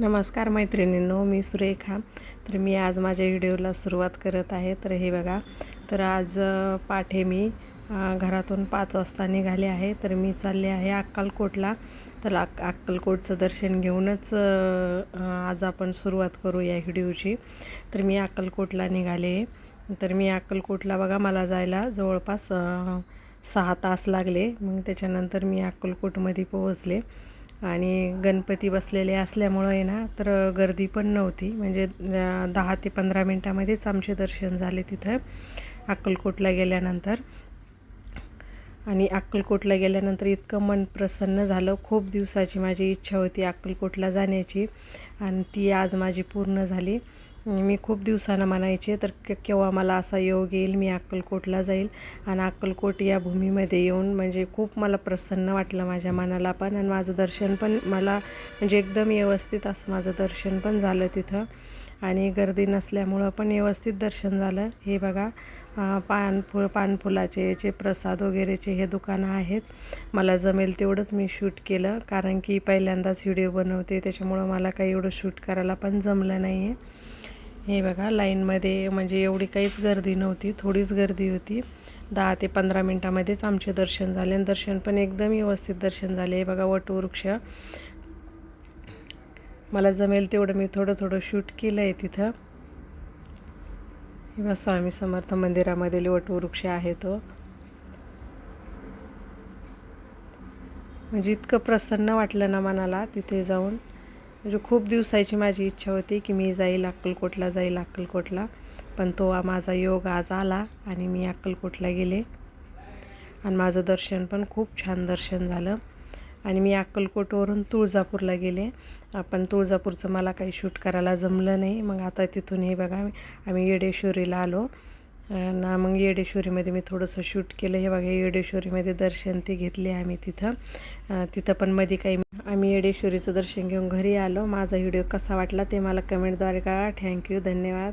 नमस्कार मैत्रिणींनो मी सुरेखा. तर मी आज माझ्या व्हिडिओला सुरुवात करत आहे. तर हे बघा तर आज पाठे मी घरातून पाच वाजता निघाले आहे. तर मी चालले आहे अक्कलकोटला. तर अक अक्कलकोटचं दर्शन घेऊनच आज आपण सुरुवात करू या व्हिडिओची. तर मी अक्कलकोटला निघाले. तर मी अक्कलकोटला बघा मला जायला जवळपास सहा तास लागले. मग त्याच्यानंतर मी अक्कलकोटमध्ये पोहोचले. आणि गणपती बसलेले असल्यामुळं आहे ना तर गर्दी पण नव्हती. म्हणजे दहा ते पंधरा मिनटामध्येच आमचे दर्शन झाले तिथं अक्कलकोटला गेल्यानंतर. आणि अक्कलकोटला गेल्यानंतर इतकं मन प्रसन्न झालं. खूप दिवसाची माझी इच्छा होती अक्कलकोटला जाण्याची. आणि ती आज माझी पूर्ण झाली. मी खूप दिवसानं म्हणायचे तर केव्हा मला असा योग येईल मी अक्कलकोटला जाईल. आणि अक्कलकोट या भूमीमध्ये येऊन म्हणजे खूप मला प्रसन्न वाटलं माझ्या मनाला पण आणि माझं दर्शन पण मला म्हणजे एकदम व्यवस्थित असं माझं दर्शन पण झालं तिथं. आणि गर्दी नसल्यामुळं पण व्यवस्थित दर्शन झालं. हे बघा अं, पान पानफुलाचे याचे प्रसाद वगैरेचे हे दुकानं आहेत. मला जमेल तेवढंच मी शूट केलं. कारण की पहिल्यांदाच व्हिडिओ बनवते त्याच्यामुळं मला काही एवढं शूट करायला पण जमलं नाही आहे हे बघा लाईनमध्ये म्हणजे एवढी काहीच गर्दी नव्हती थोडीच गर्दी होती. दहा ते पंधरा मिनटामध्येच आमचे दर्शन झाले आणि दर्शन पण एकदम व्यवस्थित दर्शन झाले. हे बघा वटवृक्ष. मला जमेल तेवढं मी थोडं थोडं शूट केलं आहे तिथं. हे बघा स्वामी समर्थ मंदिरामधील वटवृक्ष आहे तो. म्हणजे इतकं प्रसन्न वाटलं ना मनाला तिथे जाऊन. म्हणजे खूप दिवसाची माझी इच्छा होती की मी जाईल अक्कलकोटला जाईल अक्कलकोटला. पण तो माझा योग आज आला आणि मी अक्कलकोटला गेले. आणि माझं दर्शन पण खूप छान दर्शन झालं. आणि मी अक्कलकोटवरून तुळजापूरला गेले. पण तुळजापूरचं मला काही शूट करायला जमलं नाही. मग आता तिथून हे बघा आम्ही येडेश्वरीला आलो. ना मग येडेश्वरीमध्ये मी थोडंसं शूट केलं. हे बघा येडेश्वरीमध्ये दर्शन ते घेतले आम्ही तिथं. तिथं पण मध्ये काही आम्ही येडेश्वरीचं दर्शन घेऊन घरी आलो. माझा व्हिडिओ कसा वाटला ते मला कमेंटद्वारे कळा थँक्यू धन्यवाद.